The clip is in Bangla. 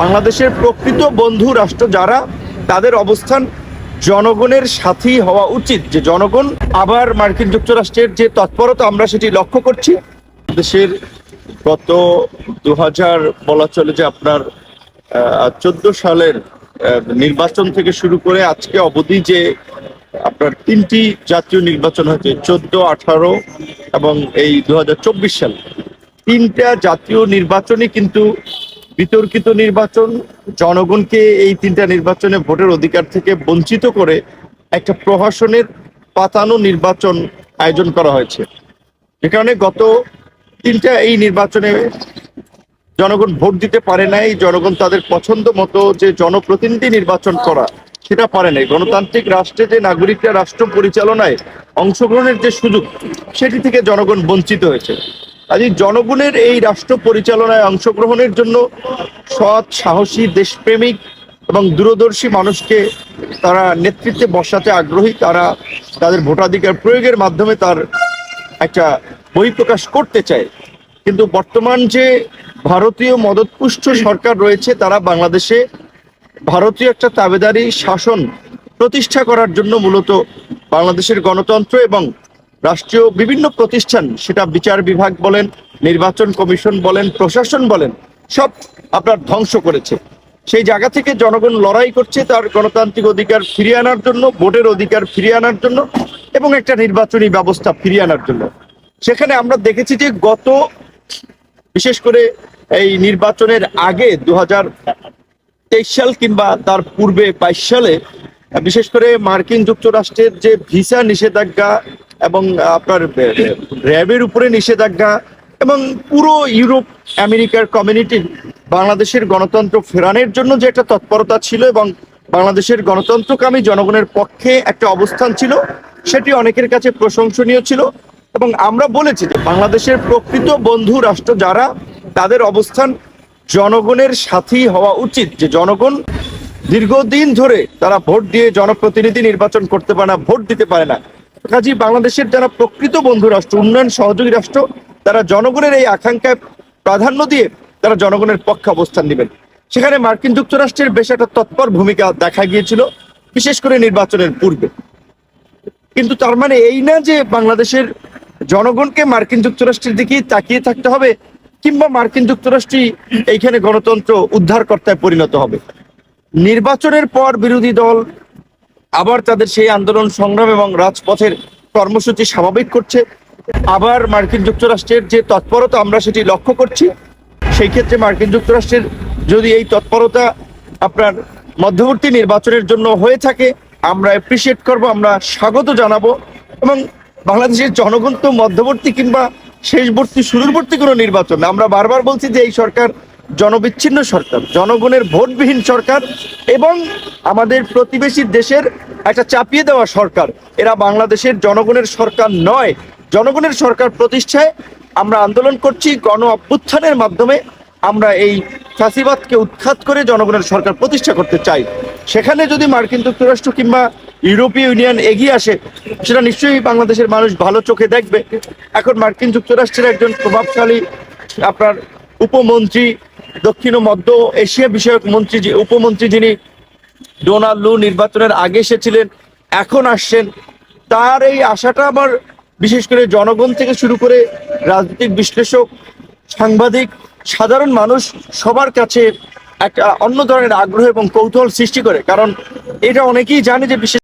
বাংলাদেশের প্রকৃত বন্ধু রাষ্ট্র যারা, তাদের অবস্থান জনগণের সাথী হওয়া উচিত। যে জনগণ আবার মার্কিন যুক্তরাষ্ট্রের যে তৎপরতা, আমরা সেটি লক্ষ্য করছি। দেশের গত দু হাজার বলা চলে যে আপনার চোদ্দ সালের নির্বাচন থেকে শুরু করে আজকে অবধি যে আপনার তিনটি জাতীয় নির্বাচন হয়েছে, চোদ্দ, আঠারো এবং এই দু হাজার চব্বিশ সাল। তিনটা জাতীয় নির্বাচনই কিন্তু বিতর্কিত নির্বাচন, জনগণকে এই তিনটা নির্বাচনে ভোটের অধিকার থেকে বঞ্চিত করে একটা প্রহসনের পাতানো নির্বাচন আয়োজন করা হয়েছে। যে কারণে গত তিনটা এই নির্বাচনে জনগণ ভোট দিতে পারে নাই, জনগণ তাদের পছন্দ মতো যে জনপ্রতিনিধি নির্বাচন করা, সেটা পারে নাই। গণতান্ত্রিক রাষ্ট্রে যে নাগরিকরা রাষ্ট্র পরিচালনায় অংশগ্রহণের যে সুযোগ, সেটি থেকে জনগণ বঞ্চিত হয়েছে। কাজে জনগণের এই রাষ্ট্র পরিচালনায় অংশগ্রহণের জন্য সৎ, সাহসী, দেশপ্রেমিক এবং দূরদর্শী মানুষকে তারা নেতৃত্বে বসাতে আগ্রহী, তারা তাদের ভোটাধিকার প্রয়োগের মাধ্যমে তার একটা বহিঃপ্রকাশ করতে চায়। কিন্তু বর্তমান যে ভারতীয় মদতপুষ্ট সরকার রয়েছে, তারা বাংলাদেশে ভারতীয় একটা তাবেদারি শাসন প্রতিষ্ঠা করার জন্য মূলত বাংলাদেশের গণতন্ত্র এবং রাষ্ট্রীয় বিভিন্ন প্রতিষ্ঠান, সেটা বিচার বিভাগ বলেন, নির্বাচন কমিশন বলেন, প্রশাসন বলেন, সব আপনার ধ্বংস করেছে। সেই জায়গা থেকে জনগণ লড়াই করছে, তার গণতান্ত্রিক অধিকার ফিরিয়ে আনার জন্য, ভোটের অধিকার ফিরিয়ে আনার জন্য এবং একটা নির্বাচনী ব্যবস্থা ফিরিয়ে আনার জন্য। সেখানে আমরা দেখেছি যে গত, বিশেষ করে এই নির্বাচনের আগে দু সাল কিংবা তার পূর্বে বাইশ সালে, বিশেষ করে মার্কিন যুক্তরাষ্ট্রের যে ভিসা নিষেধাজ্ঞা এবং আপনার র্যাবের উপরে নিষেধাজ্ঞা এবং পুরো ইউরোপ, আমেরিকার কমিউনিটি বাংলাদেশের গণতন্ত্র ফেরানোর জন্য যে একটা তৎপরতা ছিল এবং বাংলাদেশের গণতন্ত্রকামী জনগণের পক্ষে একটা অবস্থান ছিল, সেটি অনেকের কাছে প্রশংসনীয় ছিল। এবং আমরা বলেছি যে বাংলাদেশের প্রকৃত বন্ধু রাষ্ট্র যারা, তাদের অবস্থান জনগণের সাথী হওয়া উচিত। যে জনগণ দীর্ঘদিন ধরে তারা ভোট দিয়ে জনপ্রতিনিধি নির্বাচন করতে পারে না, ভোট দিতে পারে না। কাজী, বাংলাদেশের যারা প্রকৃত বন্ধু রাষ্ট্র, উন্নয়ন সহযোগী রাষ্ট্র, তারা জনগণের এই আকাঙ্ক্ষায় প্রাধান্য দিয়ে তারা জনগণের পক্ষে অবস্থান নেবেন। সেখানে মার্কিন যুক্তরাষ্ট্রের বেশ একটা তৎপর ভূমিকা দেখা গিয়েছিল, বিশেষ করে নির্বাচনের পূর্বে। কিন্তু তার মানে এই না যে বাংলাদেশের জনগণকে মার্কিন যুক্তরাষ্ট্রের দিকেই তাকিয়ে থাকতে হবে, কিংবা মার্কিন যুক্তরাষ্ট্রই এইখানে গণতন্ত্র উদ্ধারকর্তায় পরিণত হবে। নির্বাচনের পর বিরোধী দল আবার তাদের সেই আন্দোলন, সংগ্রাম এবং রাজপথের কর্মসূচি স্বাভাবিক করছে আবার মার্কিন যুক্তরাষ্ট্রের যে তৎপরতা আমরা সেটি লক্ষ্য করছি, সেই ক্ষেত্রে মার্কিন যুক্তরাষ্ট্রের যদি এই তৎপরতা আপনার মধ্যবর্তী নির্বাচনের জন্য হয়ে থাকে, আমরা অ্যাপ্রিসিয়েট করব, আমরা স্বাগত জানাব এবং বাংলাদেশের জনগণ তো মধ্যবর্তী কিংবা শেষবর্তী সুদূরবর্তী কোনো নির্বাচন। আমরা বারবার বলছি যে এই সরকার জনবিচ্ছিন্ন সরকার, জনগণের ভোটবিহীন সরকার এবং আমাদের প্রতিবেশী দেশের একটা চাপিয়ে দেওয়া সরকার। এরা বাংলাদেশের জনগণের সরকার নয়। জনগণের সরকার প্রতিষ্ঠায় আমরা আন্দোলন করছি, গণ অভ্যুত্থানের মাধ্যমে আমরা এই ফ্যাসিবাদকে উৎখাত করে জনগণের সরকার প্রতিষ্ঠা করতে চাই। সেখানে যদি মার্কিন যুক্তরাষ্ট্র কিংবা ইউরোপীয় ইউনিয়ন এগিয়ে আসে, সেটা নিশ্চয়ই বাংলাদেশের মানুষ ভালো চোখে দেখবে। এখন মার্কিন যুক্তরাষ্ট্রের একজন প্রভাবশালী, আপনার উপমন্ত্রী দক্ষিণ ও মধ্য এশিয়া বিষয়ক মন্ত্রী উপমন্ত্রী যিনি ডোনাল্ড লু নির্বাচনের আগে এসেছিলেন, এখন আসছেন, তার এই আশাটা আমার বিশেষ করে জনগণ থেকে শুরু করে রাজনৈতিক বিশ্লেষক, সাংবাদিক, সাধারণ মানুষ সবার কাছে একটা অন্য ধরনের আগ্রহ এবং কৌতূহল সৃষ্টি করে। কারণ এটা অনেকেই জানে যে বিশেষ